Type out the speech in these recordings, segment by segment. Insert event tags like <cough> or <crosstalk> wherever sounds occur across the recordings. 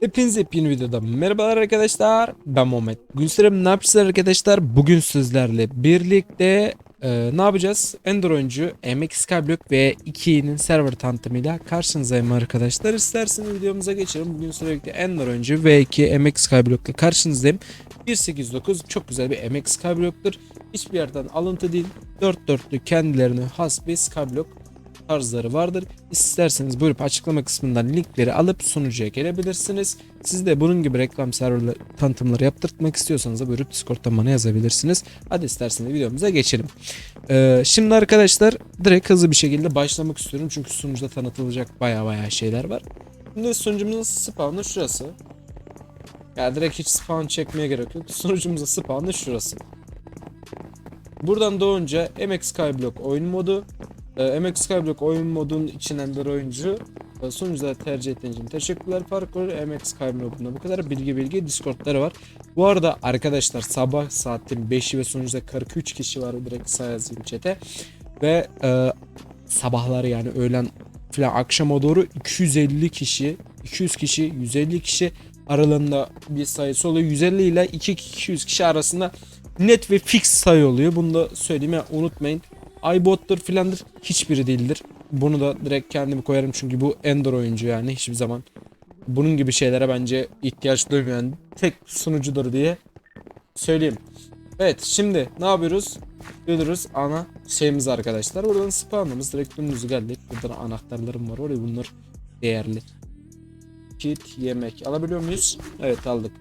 Hepinize yepyeni videoda merhabalar arkadaşlar. Ben Muhammed. Gülserim ne yapacağız arkadaşlar? Bugün sizlerle birlikte e, ne yapacağız? Ender oyuncu MX Skyblock ve 2'nin server tanıtımıyla karşınızdayım arkadaşlar. İsterseniz videomuza geçelim. Bugün sürekli Ender oyuncu V2 MX Skyblock ile karşınızdayım. 189 çok güzel bir MX Skyblock'tur. Hiçbir yerden alıntı değil. Dört dörtlü kendilerine has bir Skyblock tarzları vardır. İsterseniz buyurup açıklama kısmından linkleri alıp sunucuya gelebilirsiniz. Siz de bunun gibi reklam serverler tanıtımları yaptırtmak istiyorsanız da buyurup Discord'dan bana yazabilirsiniz. Hadi isterseniz videomuza geçelim. Ee, şimdi arkadaşlar direkt hızlı bir şekilde başlamak istiyorum. Çünkü sunucuda tanıtılacak baya baya şeyler var. Şimdi sunucumuzun spawn'ı şurası. Ya direkt hiç spawn çekmeye gerek yok. Sunucumuzun spawn'ı şurası. Buradan doğunca MX Skyblock oyun modu, ee, MX Skyblock oyun modunun içinden bir oyuncu e, sunucuda tercih ettiğiniz için teşekkürler Parkur MX Skyblock'unda bu kadar bilgi bilgi Discord'ları var. Bu arada arkadaşlar sabah saatin 5'i ve sunucuda 43 kişi var direkt say yazayım chat'e. Ve e, sabahları yani öğlen filan akşama doğru 250 kişi 200 kişi 150 kişi aralığında bir sayısı oluyor. 150 ile 200 kişi arasında net ve fix sayı oluyor. Bunu da söyleyeyim ya unutmayın iBot'tur filandır hiçbiri değildir. Bunu da direkt kendimi koyarım çünkü bu Ender oyuncu yani hiçbir zaman bunun gibi şeylere bence ihtiyaç duymayan tek sunucudur diye söyleyeyim. Evet şimdi ne yapıyoruz? Gidiyoruz ana şeyimiz arkadaşlar. Buradan spawnımız direkt dümdüz geldik. Buradan anahtarlarım var. Oraya bunlar değerli. Kit, yemek alabiliyor muyuz? Evet aldık.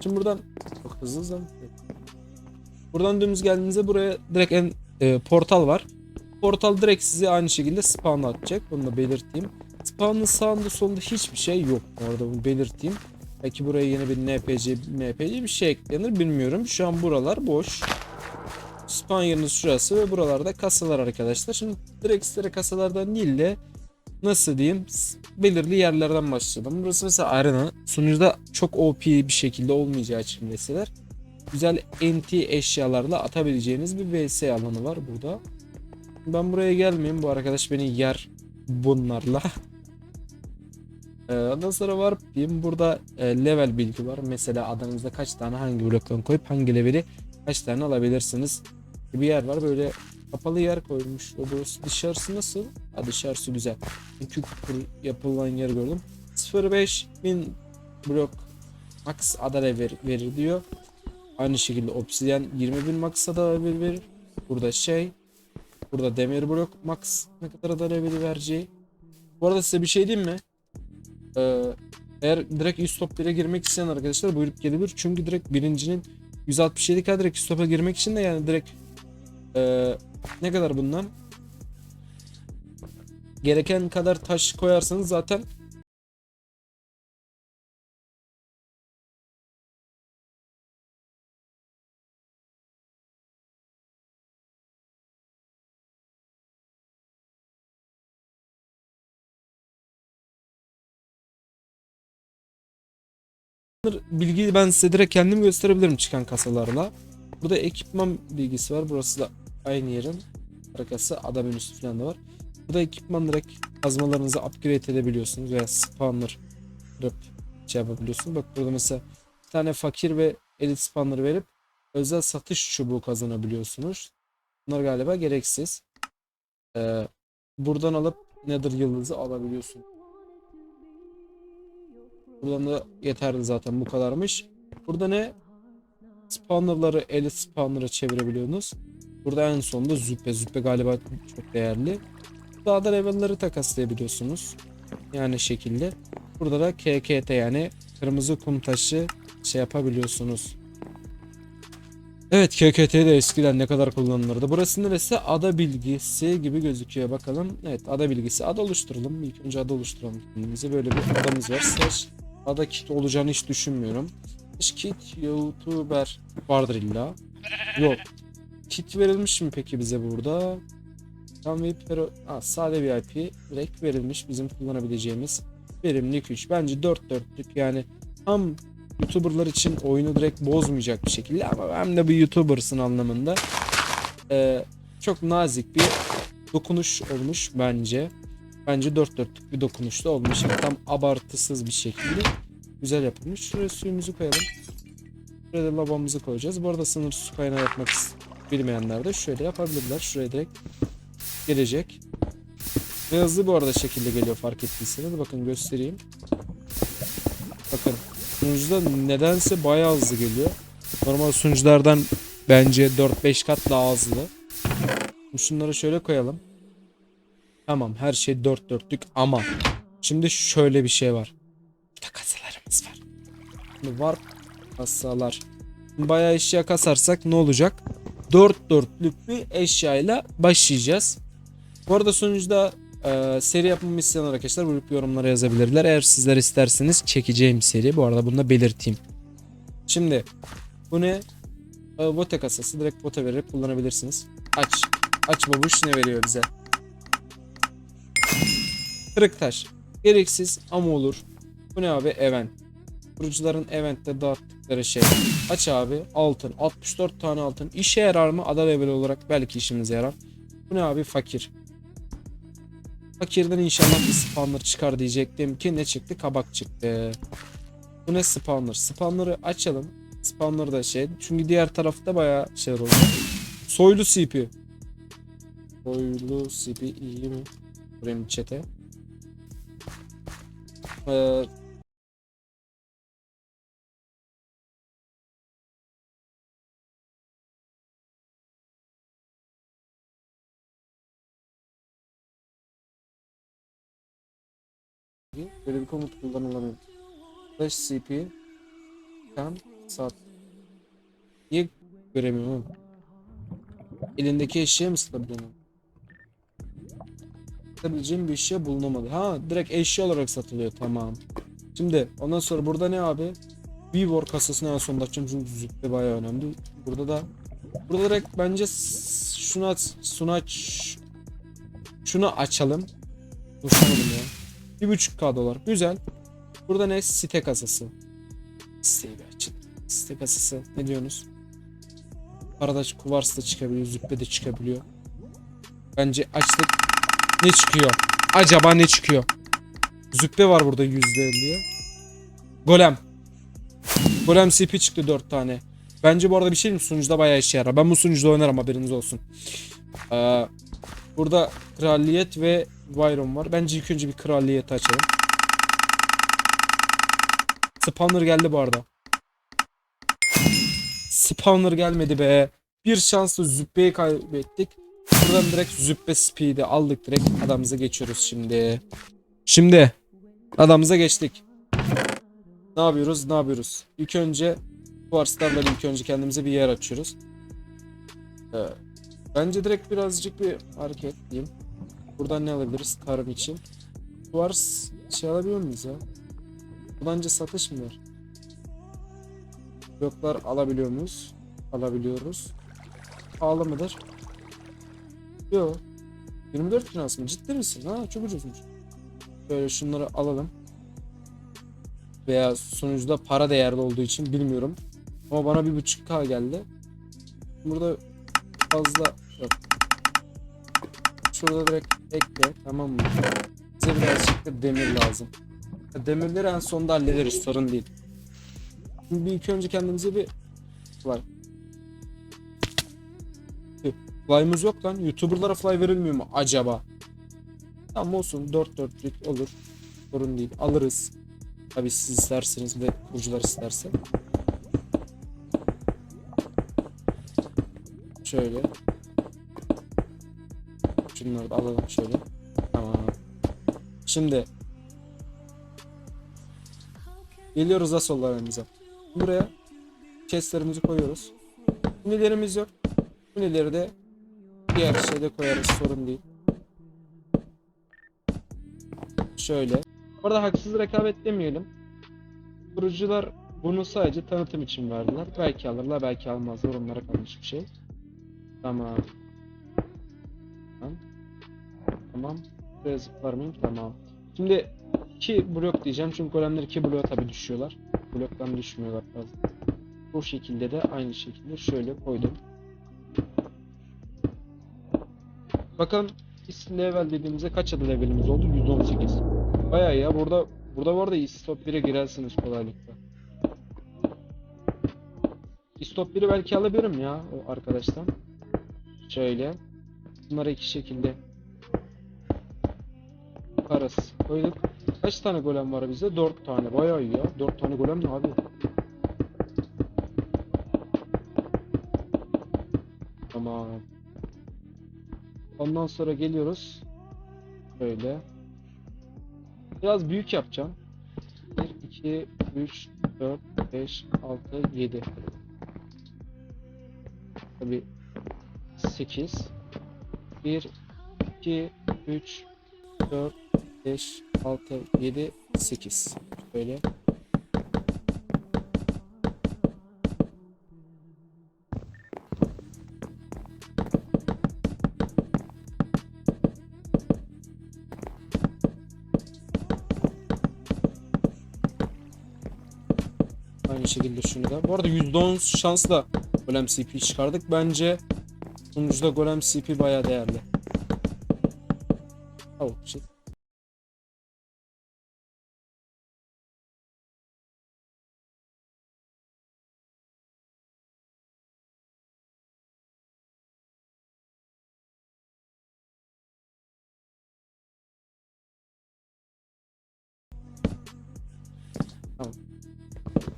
Şimdi buradan çok hızlı hızlı. Buradan dümdüz geldiğinizde buraya direkt en e, portal var. Portal direkt sizi aynı şekilde spawn'a atacak. Bunu da belirteyim. Spawn'ın sağında solunda hiçbir şey yok. Bu arada bunu belirteyim. Belki buraya yeni bir NPC, NPC bir şey eklenir bilmiyorum. Şu an buralar boş. Spawn yeriniz şurası ve buralarda kasalar arkadaşlar. Şimdi direkt sizlere kasalardan değil de nasıl diyeyim belirli yerlerden başlayalım. Burası mesela arena. Sunucuda çok OP bir şekilde olmayacağı için deseler güzel NT eşyalarla atabileceğiniz bir VS alanı var burada. Ben buraya gelmeyeyim. Bu arkadaş beni yer bunlarla. <laughs> Ee, ondan sonra var diyeyim. Burada e, level bilgi var. Mesela adanızda kaç tane hangi bloktan koyup hangi leveli kaç tane alabilirsiniz. Bir yer var böyle kapalı yer koymuş. O burası dışarısı nasıl? Ha dışarısı güzel. Kur yapılan yer gördüm. 0.5 bin blok max ada verir, verir diyor. Aynı şekilde obsidyen 20 bin max da level. Burada şey. Burada demir blok max ne kadar da level vereceği. Bu arada size bir şey diyeyim mi? Ee, eğer direkt 100 top 1'e girmek isteyen arkadaşlar buyurup gelebilir. Çünkü direkt birincinin 167k direkt 100 topa girmek için de yani direkt ee, ne kadar bundan? Gereken kadar taş koyarsanız zaten bilgiyi ben size direkt kendim gösterebilirim çıkan kasalarla. Burada ekipman bilgisi var. Burası da aynı yerin arkası ada menüsü falan da var. Burada ekipman direkt kazmalarınızı upgrade edebiliyorsunuz veya spawner yapıp şey yapabiliyorsunuz. Bak burada mesela bir tane fakir ve elit spawner verip özel satış çubuğu kazanabiliyorsunuz. Bunlar galiba gereksiz. Ee, buradan alıp Nether yıldızı alabiliyorsun. Buradan da yeterli zaten bu kadarmış. Burada ne? Spawnerları elit spawner'a çevirebiliyorsunuz. Burada en sonunda züppe. Züppe galiba çok değerli. Daha da level'ları takaslayabiliyorsunuz. Yani şekilde. Burada da KKT yani kırmızı kum taşı şey yapabiliyorsunuz. Evet KKT de eskiden ne kadar kullanılırdı. Burası neresi? Ada bilgisi gibi gözüküyor. Bakalım. Evet ada bilgisi. Ada oluşturalım. İlk önce ada oluşturalım kendimize. Böyle bir adamız var. Slash ada kit olacağını hiç düşünmüyorum. Slash kit youtuber vardır illa. Yok. Kit verilmiş mi peki bize burada? Tam VIP pero... Ha, sade VIP direkt verilmiş bizim kullanabileceğimiz verimlilik 3. Bence 4 dörtlük yani tam YouTuber'lar için oyunu direkt bozmayacak bir şekilde ama hem de bir YouTuber'sın anlamında ee, çok nazik bir dokunuş olmuş bence. Bence 4 dörtlük bir dokunuş da olmuş. Tam abartısız bir şekilde Güzel yapılmış. Şuraya suyumuzu koyalım. Şuraya da lavabomuzı koyacağız. Bu arada sınır su kaynağı yapmak bilmeyenler de şöyle yapabilirler. Şuraya direkt gelecek. Ve hızlı bu arada şekilde geliyor fark ettiyseniz. Bakın göstereyim. Bakın sunucuda nedense bayağı hızlı geliyor. Normal sunuculardan bence 4-5 kat daha hızlı. Şunları şöyle koyalım. Tamam her şey dört dörtlük ama şimdi şöyle bir şey var. Burada kasalarımız var. Şimdi var kasalar. Şimdi Bayağı eşya kasarsak ne olacak? Dört dörtlük bir eşyayla başlayacağız. Bu arada sonuçta e, seri yapmamı isteyen arkadaşlar buyurup yorumlara yazabilirler. Eğer sizler isterseniz çekeceğim seri. Bu arada bunu da belirteyim. Şimdi bu ne? E, kasası. Direkt bota vererek kullanabilirsiniz. Aç. Aç babuş ne veriyor bize? Kırık taş. Gereksiz ama olur. Bu ne abi? Event. Kurucuların eventte dağıttıkları şey. Aç abi. Altın. 64 tane altın. İşe yarar mı? Ada level olarak belki işimize yarar. Bu ne abi? Fakir. Fakirden inşallah bir spawner çıkar diyecektim ki ne çıktı? Kabak çıktı. Bu ne spawner? Spawner'ı açalım. Spawner da şey. Çünkü diğer tarafta bayağı şeyler olacak. Soylu CP. Soylu CP iyi mi? Buraya chat'e. Ee, böyle bir komut kullanılamıyor. Flash CP Can sat. Niye göremiyorum? Elindeki eşeğe mi satabiliyorum? Satabileceğim bir eşya bulunamadı. Ha direkt eşya olarak satılıyor tamam. Şimdi ondan sonra burada ne abi? Vivor kasasını en sonunda açacağım çünkü züppe bayağı önemli. Burada da burada direkt bence şunu aç, şunu aç, şunu açalım. Konuşamadım ya. 1.5k dolar. Güzel. Burada ne? Site kasası. Siteyi bir açın. Site kasası. Ne diyorsunuz? Arada kuvars da çıkabiliyor. Züppe de çıkabiliyor. Bence açtık. Ne çıkıyor? Acaba ne çıkıyor? Züppe var burada %50'ye. Golem. Golem CP çıktı 4 tane. Bence bu arada bir şey mi? Sunucuda bayağı işe yarar. Ben bu sunucuda oynarım haberiniz olsun. Ee, burada kraliyet ve Byron var. Bence ilk önce bir kraliyeti açalım. Spawner geldi bu arada. Spawner gelmedi be. Bir şansla züppeyi kaybettik. Buradan direkt züppe speed'i aldık direkt adamımıza geçiyoruz şimdi. Şimdi adamımıza geçtik. Ne yapıyoruz? Ne yapıyoruz? İlk önce Warstar'la ilk önce kendimize bir yer açıyoruz. Ee, bence direkt birazcık bir hareket diyeyim. Buradan ne alabiliriz tarım için? Wars şey alabiliyor muyuz ya? Bence satış mı var? Bloklar alabiliyor muyuz? Alabiliyoruz. Pahalı mıdır? Yok. 24 finans mı? Ciddi misin? Ha çok ucuzmuş. Böyle şunları alalım. Veya sonuçta para değerli olduğu için bilmiyorum. Ama bana bir buçuk K geldi. Burada fazla yok. Şurada direkt ekle tamam mı? Bize birazcık da demir lazım. Demirleri en sonunda hallederiz sorun değil. Şimdi bir ilk önce kendimize bir fly. Fly'ımız yok lan. Youtuberlara fly verilmiyor mu acaba? Tamam olsun 4 dörtlük olur. Sorun değil. Alırız. Tabi siz isterseniz ve kurucular isterse. Şöyle. Şunları da alalım şöyle. Tamam. Şimdi Geliyoruz asollarımıza. Buraya chestlerimizi koyuyoruz. Unilerimiz yok. Unileri de diğer şeyde koyarız sorun değil. Şöyle. Orada haksız rekabet demeyelim. Kurucular bunu sadece tanıtım için verdiler. Belki alırlar belki almazlar. Onlara kalmış bir şey. Tamam. Tamam. Tamam. Buraya mıyım? Tamam. Şimdi 2 blok diyeceğim çünkü golemler 2 bloğa tabi düşüyorlar. Bloktan düşmüyorlar fazla. Bu şekilde de aynı şekilde şöyle koydum. Biz level dediğimizde kaç adı levelimiz oldu? 118. Bayağı ya burada Burada bu arada istop 1'e girersiniz kolaylıkla. İstop 1'i belki alabilirim ya o arkadaştan. Şöyle. Bunları iki şekilde yaparız. Koyduk. Kaç tane golem var bizde? 4 tane. Bayağı iyi ya. 4 tane golem ne abi? Tamam. Ondan sonra geliyoruz. Böyle. Biraz büyük yapacağım. 1, 2, 3, 4, 5, 6, 7. Tabi 8. 1, 2, 3, 4, 5, 6, 7, 8. Böyle. Şekilde şunu da. Bu arada %10 şansla Golem CP çıkardık. Bence sonuçta Golem CP bayağı değerli. Oh shit.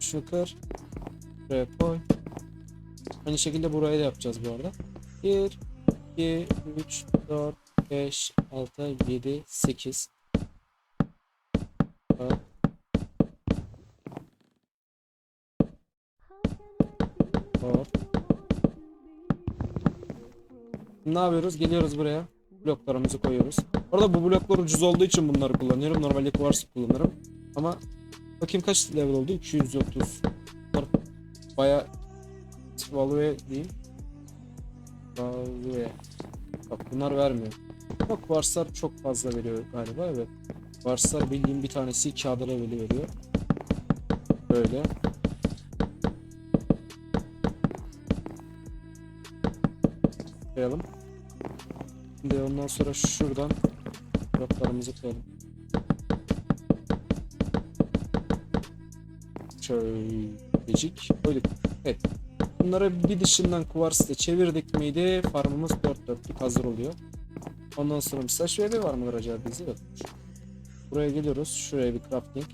Şunu kır. Buraya koy. Aynı şekilde buraya da yapacağız bu arada. 1, 2, 3, 4, 5, 6, 7, 8. Dört. Dört. Ne yapıyoruz? Geliyoruz buraya. Bloklarımızı koyuyoruz. Orada bu bloklar ucuz olduğu için bunları kullanıyorum. Normalde kuvars kullanırım. Ama bakayım kaç level oldu? 230. Bunlar Baya Value değil. Value. Bak bunlar vermiyor. Ama kuvarslar çok fazla veriyor galiba evet. Kuvarslar bildiğim bir tanesi kağıda leveli veriyor. Böyle. Koyalım. Şimdi ondan sonra şuradan bloklarımızı koyalım. Şöylecik. Koyduk. Evet. Bunları bir dışından kuvarsla çevirdik miydi farmımız 4 dörtlük hazır oluyor. Ondan sonra mesela şöyle var mıdır acaba bizde yok. Buraya geliyoruz. Şuraya bir crafting.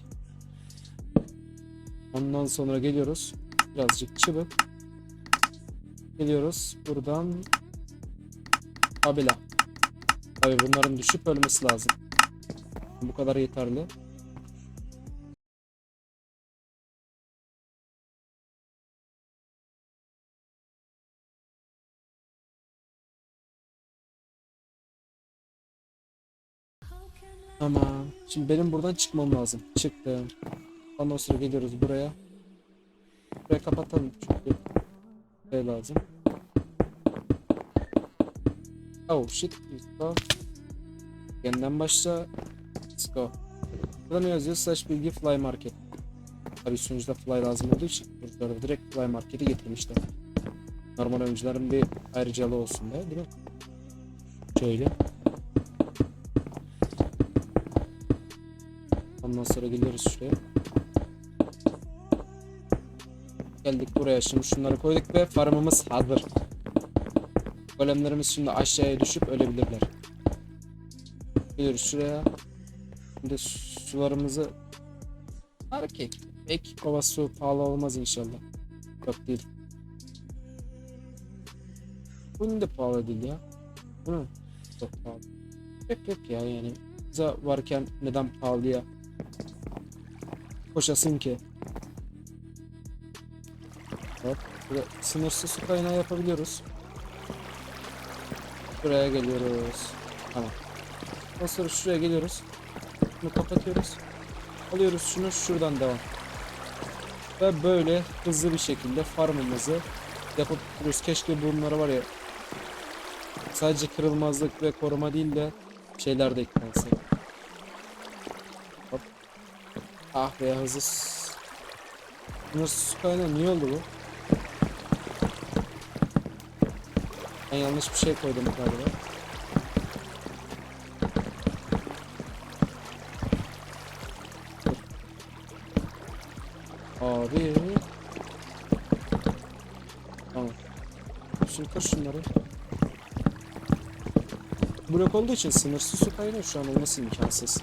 Ondan sonra geliyoruz. Birazcık çıbık. Geliyoruz. Buradan Abila. Tabii bunların düşüp ölmesi lazım. Bu kadar yeterli. Tamam. Şimdi benim buradan çıkmam lazım. Çıktım. Ondan sonra geliyoruz buraya. Buraya kapatalım çünkü şey lazım. Oh shit. Let's. Yeniden başla. Let's go. Burada ne yazıyor? Slash bilgi fly market. Tabii sunucuda fly lazım olduğu için burada direkt fly market'i getirmişler. Normal oyuncuların bir ayrıcalığı olsun diye değil mi? Şöyle. Ondan sonra geliyoruz şuraya. Geldik buraya şimdi şunları koyduk ve farmımız hazır. Golemlerimiz şimdi aşağıya düşüp ölebilirler. Geliyoruz şuraya. Şimdi sularımızı hareket. Ek kova su pahalı olmaz inşallah. Yok değil. Bunun da pahalı değil ya. Bu ne? Çok pahalı. Yok yok ya yani. Bize varken neden pahalıya koşasın ki? Hop. Burada sınırsız su kaynağı yapabiliyoruz. Buraya geliyoruz. Tamam. Ondan sonra şuraya geliyoruz. Bunu kapatıyoruz. Alıyoruz şunu şuradan devam. Ve böyle hızlı bir şekilde farmımızı yapıp duruyoruz. Keşke bunlara var ya sadece kırılmazlık ve koruma değil de şeyler de eklense. Hop. Ah be hızlı. su kaynağı niye oldu bu? Ben yanlış bir şey koydum galiba. Abi. Tamam. Şimdi kır şunları. Blok olduğu için sınırsız su kaynağı şu an olması imkansız.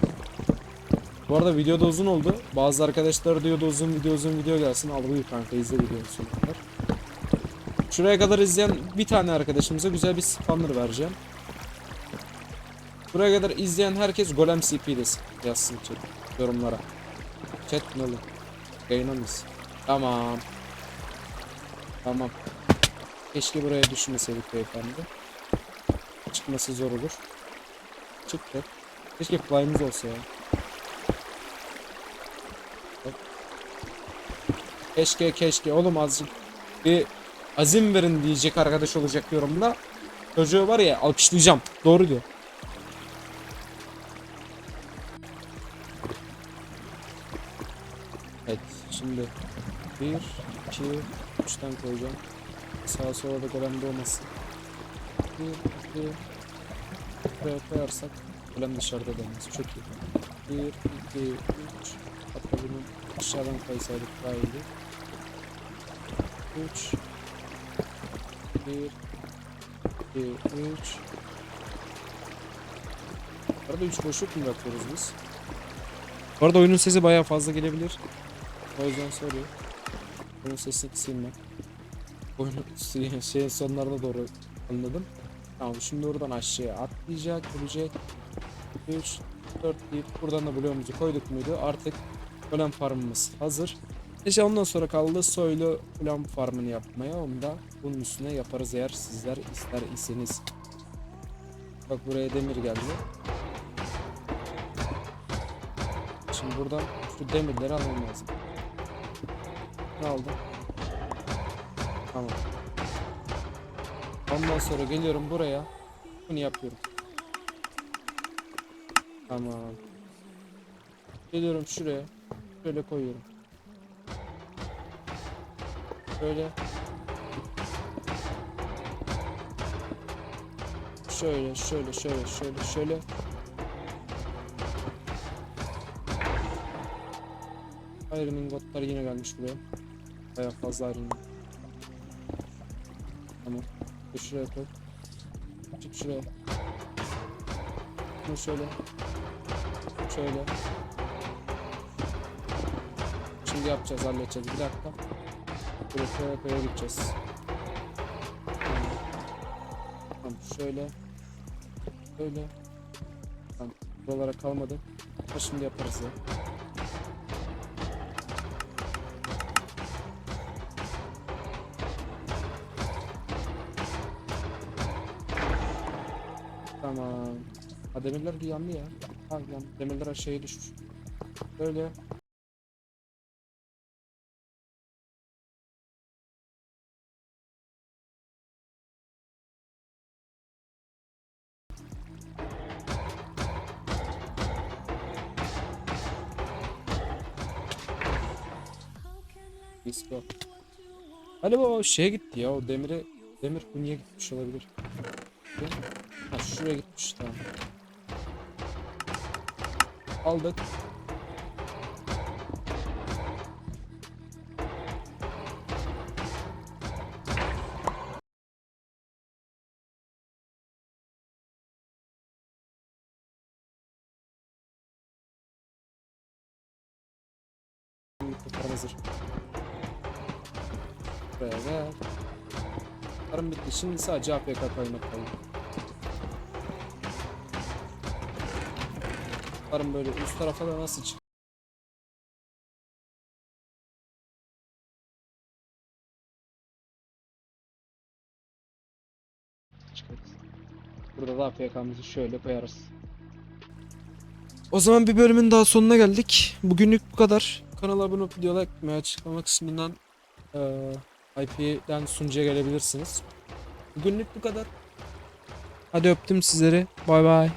Bu arada video da uzun oldu. Bazı arkadaşlar diyordu uzun video uzun video gelsin. Al buyur kanka izle videonun sonuna. Şuraya kadar izleyen bir tane arkadaşımıza güzel bir spawner vereceğim. Buraya kadar izleyen herkes Golem CP desin. Yazsın chat yorumlara. Chat ne olur? Mısın? Tamam. Tamam. Keşke buraya düşmeseydik beyefendi. Çıkması zor olur. Çıktı. Keşke fly'ımız olsa ya. Keşke keşke oğlum azıcık bir azim verin diyecek arkadaş olacak yorumda. Çocuğu var ya alkışlayacağım. Doğru diyor. Evet şimdi 1 2 3'ten koyacağım. Sağa sola da golem olmasın. 1 2 Buraya koyarsak golem dışarıda dönmez. Çok iyi. 1 2 3 Hatta bunu aşağıdan koysaydık daha iyiydi. 3 1 2 3 Arada 3 boşluk mu bırakıyoruz biz? Bu arada oyunun sesi bayağı fazla gelebilir. O yüzden soruyor. Oyunun sesini kısayım ben. Oyunun <laughs> şeyin sonlarına doğru anladım. Tamam şimdi oradan aşağıya atlayacak, gelecek. 3, 4 deyip buradan da bloğumuzu koyduk muydu? Artık golem farmımız hazır. İşte ondan sonra kaldı soylu golem farmını yapmaya. Onu da bunun üstüne yaparız eğer sizler ister iseniz. Bak buraya demir geldi. Şimdi buradan şu demirleri almam lazım. Ne aldım? Tamam. Ondan sonra geliyorum buraya. Bunu yapıyorum. Tamam. Geliyorum şuraya. Şöyle koyuyorum. Şöyle. Şöyle, şöyle, şöyle, şöyle, şöyle. Iron ingotlar yine gelmiş buraya. Bayağı fazla iron. Tamam. Dur şuraya koy. Çık şuraya. Bunu şöyle. Şöyle. Şimdi yapacağız, halledeceğiz. Bir dakika. Böyle koya koya gideceğiz. Tamam. Şöyle. Şöyle. Tamam. Buralara kalmadı. Ha şimdi yaparız ya. Tamam. Ha demirler yandı ya. Ha yandı. Demirler aşağıya düşmüş. Böyle. Disco. Galiba o şeye gitti ya o demire demir kunye gitmiş olabilir. Ha şuraya gitmiş tamam. Aldık. Hazır. Kurtarım bitti. Şimdi sadece APK koymak kaldı. Kurtarım böyle üst tarafa da nasıl çık? Çıkarız. Burada da APK'mızı şöyle koyarız. O zaman bir bölümün daha sonuna geldik. Bugünlük bu kadar. Kanala abone olup video like açıklama kısmından eee IP'den sunucuya gelebilirsiniz. Bugünlük bu kadar. Hadi öptüm sizleri. Bay bay.